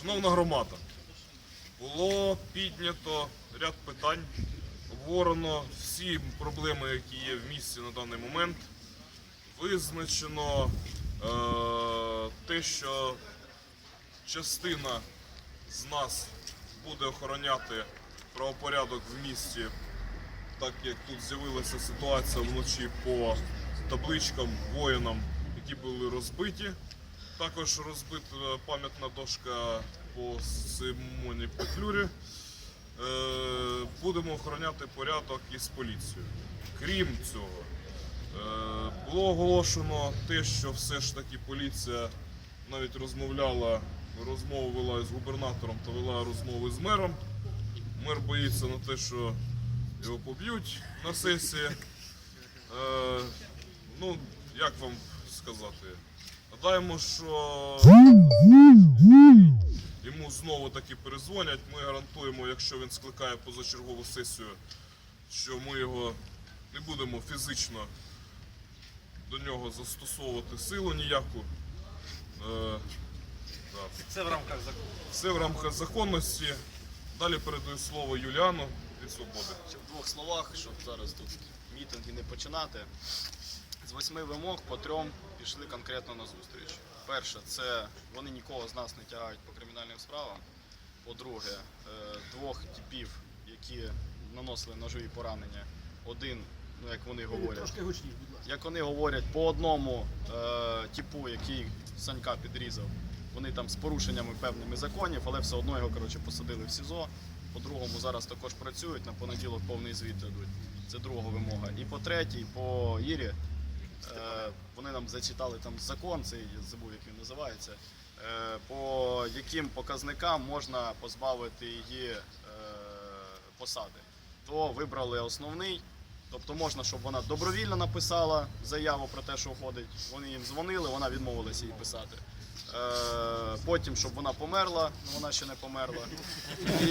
Шановна громада, було піднято ряд питань, обговорено всі проблеми, які є в місті на даний момент. Визначено е, те, що частина з нас буде охороняти правопорядок в місті, так як тут з'явилася ситуація вночі по табличкам воїнам, які були розбиті. Також розбита пам'ятна дошка по Симоні Петлюрі. Е, Будемо охороняти порядок із поліцією. Крім цього, е, було оголошено те, що все ж таки поліція навіть розмовляла, розмову вела з губернатором та вела розмови з мером. Мер боїться на те, що його поб'ють на сесії. Е, ну, як вам сказати? Гадаємо, що йому знову таки перезвонять. Ми гарантуємо, якщо він скликає позачергову сесію, що ми його не будемо фізично до нього застосовувати силу ніяку. Е, да. Це в рамках закону. Все в рамках законності. Далі передаю слово Юліану від свободи. Ще в двох словах, щоб зараз тут мітинги не починати. З восьми вимог по трьом пішли конкретно на зустріч. Перше, це вони нікого з нас не тягають по кримінальним справам. По-друге, е, двох типів, які наносили ножові поранення. Один, ну як вони говорять, Трошки гучніше, будь ласка. як вони говорять, по одному е, типу, який Санька підрізав, вони там з порушеннями певними законів, але все одно його коротше, посадили в СІЗО. По другому зараз також працюють, на понеділок повний звіт дадуть. Це друга вимога. І по третій, по Ірі, е, вони нам зачитали там закон, цей забув, як він називається, е, по яким показникам можна позбавити її е, посади. То вибрали основний. Тобто можна, щоб вона добровільно написала заяву про те, що уходить. Вони їм дзвонили, вона відмовилася її писати. Е, потім, щоб вона померла, ну вона ще не померла. І,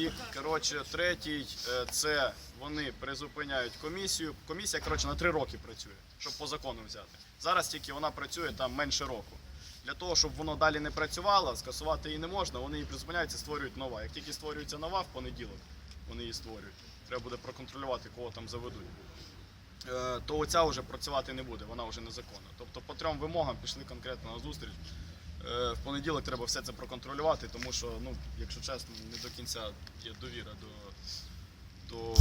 і коротше, третій е, це вони призупиняють комісію. Комісія коротше, на три роки працює, щоб по закону взяти. Зараз тільки вона працює там менше року. Для того, щоб воно далі не працювало, скасувати її не можна, вони її призупиняють і створюють нова. Як тільки створюється нова в понеділок, вони її створюють. Треба буде проконтролювати, кого там заведуть. Е, То оця вже працювати не буде, вона вже незаконна. Тобто по трьом вимогам пішли конкретно на зустріч. Е, В понеділок треба все це проконтролювати, тому що, ну, якщо чесно, не до кінця є довіра до. до...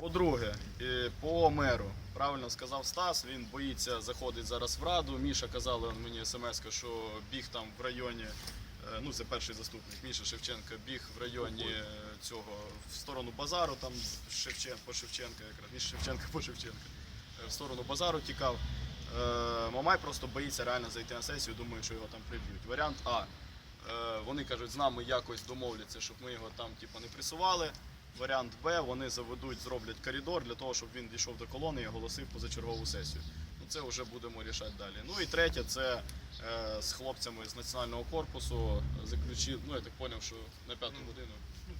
По-друге, е, по меру. Правильно сказав Стас, він боїться заходить зараз в раду. Міша казала мені смс, що біг там в районі, ну це перший заступник Міша Шевченка, біг в районі е, цього в сторону базару, там Шевчен, по Шевченка, якраз Міша Шевченка по Шевченка. Е, В сторону базару тікав. Е, Мамай просто боїться реально зайти на сесію, думає, що його там приб'ють. Варіант А. Е, Вони кажуть, з нами якось домовляться, щоб ми його там типу, не пресували. Варіант Б, вони заведуть, зроблять коридор для того, щоб він дійшов до колони і оголосив позачергову сесію. Ну це вже будемо рішати далі. Ну і третє, це е, з хлопцями з національного корпусу заключив, ну я так зрозумів, що на п'яту годину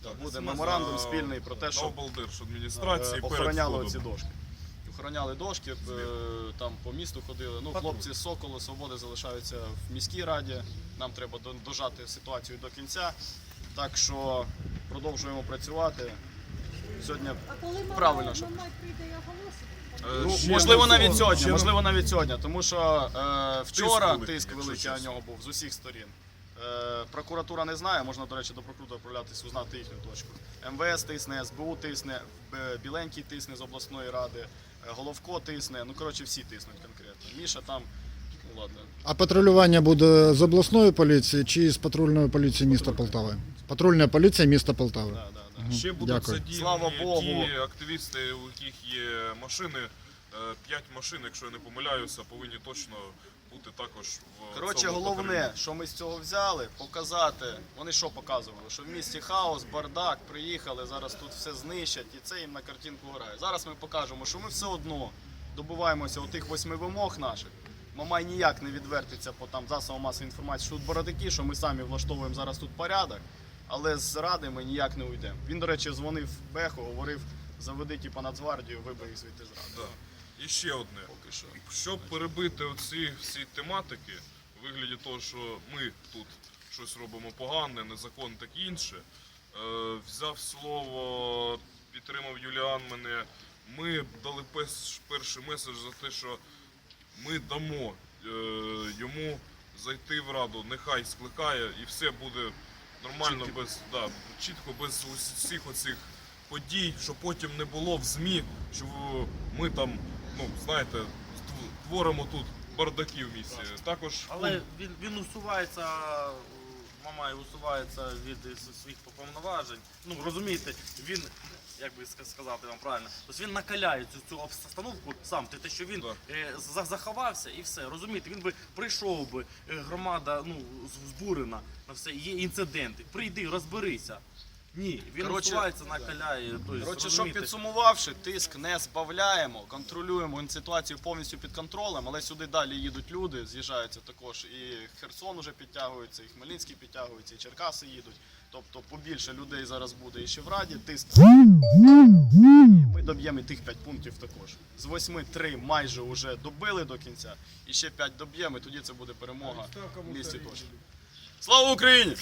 да, буде меморандум спільний про те, що облдержадміністрації е, охороняли оці дошки. Охороняли дошки, е, там по місту ходили. Ну, хлопці з Соколу, Свободи залишаються в міській раді. Нам треба дожати ситуацію до кінця. Так що продовжуємо працювати. Сьогодні А коли мама, Правильно, щоб- мама прийде і оголосить? Е, Ну, ще можливо, навіть сьогодні, ще можливо, навіть сьогодні, тому що е, вчора тиск великий на нього був з усіх сторін. Е, прокуратура не знає, можна, до речі, до прокуратури відправлятися, узнати їхню точку. МВС тисне, СБУ тисне, Біленький тисне з обласної ради, е, Головко тисне, ну коротше всі тиснуть конкретно. Міша там, ну ладно. А патрулювання буде з обласної поліції чи з патрульної поліції міста Полтави? Патрульна поліція міста Полтави. Да, да. Ще будуть Дякую. задіяні Слава Богу. ті активісти, у яких є машини. Е, П'ять машин, якщо я не помиляюся, повинні точно бути також в Коротше, цьому головне, патрулі. що ми з цього взяли, показати. Вони що показували? Що в місті хаос, бардак, приїхали, зараз тут все знищать, і це їм на картинку грає. Зараз ми покажемо, що ми все одно добуваємося у тих восьми вимог наших. Мамай ніяк не відвертиться по там засобам масової інформації, що тут бородики, що ми самі влаштовуємо зараз тут порядок, але з ради ми ніяк не уйдемо. Він, до речі, дзвонив Беху, говорив, заведи типу, Нацгвардію, вибий їх звідти з ради. Да. І ще одне. Поки що. Щоб перебити оці всі тематики, у вигляді того, що ми тут щось робимо погане, незаконне, так інше. Е, взяв слово, підтримав Юліан мене. Ми дали перший меседж за те, що ми дамо е, йому зайти в раду, нехай скликає і все буде нормально, без, да, чітко, без усіх оцих подій, що потім не було в ЗМІ, що ми там, ну знаєте, творимо тут бардаки в місті. Також Але він, він усувається, Мамай усувається від своїх повноважень. Ну розумієте, він, як би сказати вам правильно, тобто він накаляє цю, цю обстановку сам. Те, те, що він Да. е, за- заховався і все. Розумієте, він би прийшов би, е, громада ну, з- збурена на все, є інциденти. Прийди, розберися. Ні, він Коротше, усувається, накаляє. Тобто, Коротше, щоб розумієте, підсумувавши, тиск не збавляємо, контролюємо ситуацію повністю під контролем, але сюди далі їдуть люди, з'їжджаються також. І Херсон уже підтягується, і Хмельницький підтягується, і Черкаси їдуть. Тобто побільше людей зараз буде і ще в Раді. Тиск ми доб'ємо і тих 5 пунктів також. З 8 3 майже вже добили до кінця, і ще 5 доб'ємо, і тоді це буде перемога в місті точно. Слава Україні!